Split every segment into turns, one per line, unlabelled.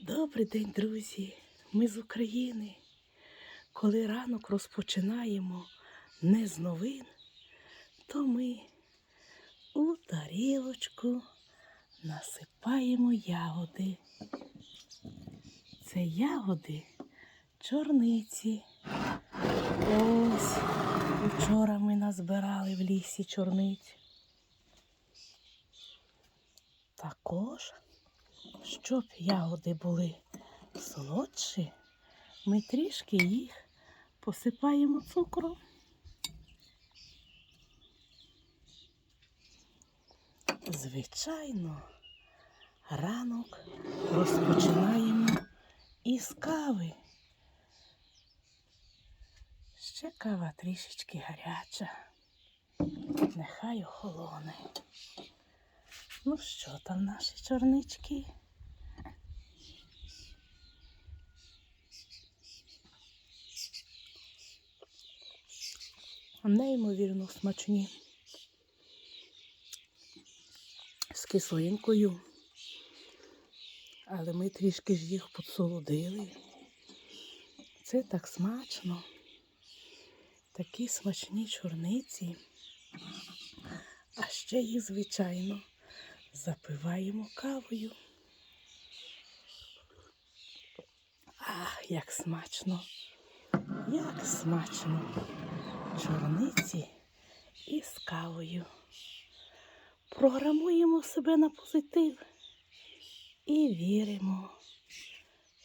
Добрий день, друзі! Ми з України. Коли ранок розпочинаємо не з новин, то ми у тарілочку насипаємо ягоди. Це ягоди чорниці. Ось вчора ми назбирали в лісі чорниць. Також щоб ягоди були солодші, ми трішки їх посипаємо цукром. Звичайно, ранок розпочинаємо із кави. Ще кава трішечки гаряча. Нехай охолоне. Ну що там наші чорнички? Неймовірно смачні. З кислинкою. Але ми трішки ж їх подсолодили. Це так смачно. Такі смачні чорниці. А ще їх, звичайно, запиваємо кавою. Ах, як смачно, як смачно. Чорниці із кавою. Програмуємо себе на позитив і віримо,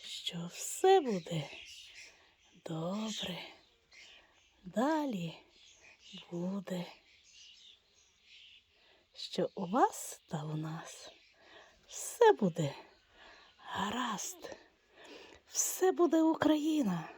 що все буде добре. Далі буде, що у вас та у нас все буде гаразд, все буде Україна.